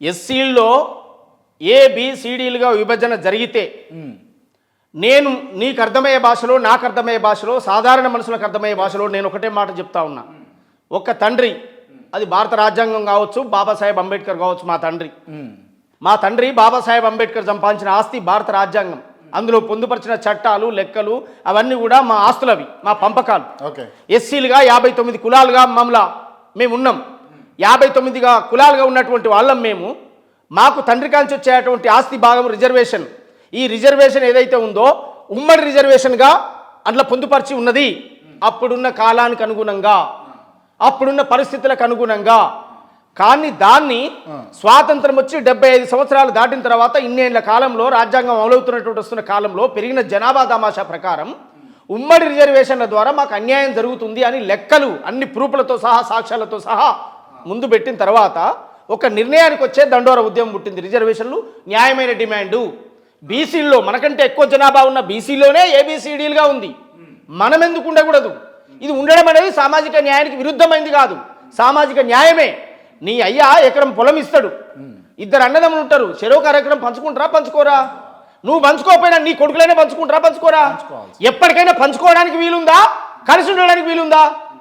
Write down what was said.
ఎస్సీల్లో ఏ బిసిడీలుగా విభజన జరిగితే నేను నీకు అర్థమయ్యే భాషలో నాకు అర్థమయ్యే భాషలో సాధారణ మనుషులకు అర్థమయ్యే భాషలో నేను ఒకటే మాట చెప్తా ఉన్నా. ఒక తండ్రి అది భారత రాజ్యాంగం కావచ్చు బాబాసాహెబ్ అంబేద్కర్ కావచ్చు మా తండ్రి. మా తండ్రి బాబాసాహెబ్ అంబేద్కర్ సంపాదించిన ఆస్తి భారత రాజ్యాంగం. అందులో పొందుపరిచిన చట్టాలు లెక్కలు అవన్నీ కూడా మా ఆస్తులవి మా పంపకాలు. ఓకే. ఎస్సీలుగా యాభై తొమ్మిది కులాలుగా మమ్మల్ని మేము ఉన్నాం. యాభై తొమ్మిదిగా కులాలుగా ఉన్నటువంటి వాళ్ళం మేము. మాకు తండ్రి కాంచి వచ్చేటువంటి ఆస్తి భాగం రిజర్వేషన్. ఈ రిజర్వేషన్ ఏదైతే ఉందో ఉమ్మడి రిజర్వేషన్గా అందులో పొందుపరిచి ఉన్నది. అప్పుడున్న కాలానికి అనుగుణంగా అప్పుడున్న పరిస్థితులకు అనుగుణంగా. కానీ దాన్ని స్వాతంత్రం వచ్చి డెబ్బై ఐదు సంవత్సరాలు దాటిన తర్వాత ఇన్నేళ్ళ కాలంలో రాజ్యాంగం అమలవుతున్నటువంటి వస్తున్న కాలంలో పెరిగిన జనాభా తమాషా ప్రకారం ఉమ్మడి రిజర్వేషన్ల ద్వారా మాకు అన్యాయం జరుగుతుంది అని లెక్కలు అన్ని ప్రూఫ్లతో సహా సాక్ష్యాలతో సహా ముందు పెట్టిన తర్వాత ఒక నిర్ణయానికి వచ్చే దండోర ఉద్యమం పుట్టింది. రిజర్వేషన్లు న్యాయమైన డిమాండు. బీసీల్లో మనకంటే ఎక్కువ జనాభా ఉన్న బీసీలోనే ఏబిసిడీలుగా ఉంది. మనం ఎందుకు ఉండకూడదు? ఇది ఉండడం అనేది సామాజిక న్యాయానికి విరుద్ధమైంది కాదు. సామాజిక న్యాయమే. నీ అయ్యా ఎకరం పొలం ఇస్తాడు. ఇద్దరు అన్నదమ్ములు ఉంటారు. చెరువు ఎకరం పంచుకుంటారా? పంచుకోరా? నువ్వు పంచుకోకపోయినా నీ కొడుకులైనా పంచుకుంటారా? పంచుకోరా? ఎప్పటికైనా పంచుకోవడానికి వీలుందా? కలిసి ఉండడానికి వీలుందా?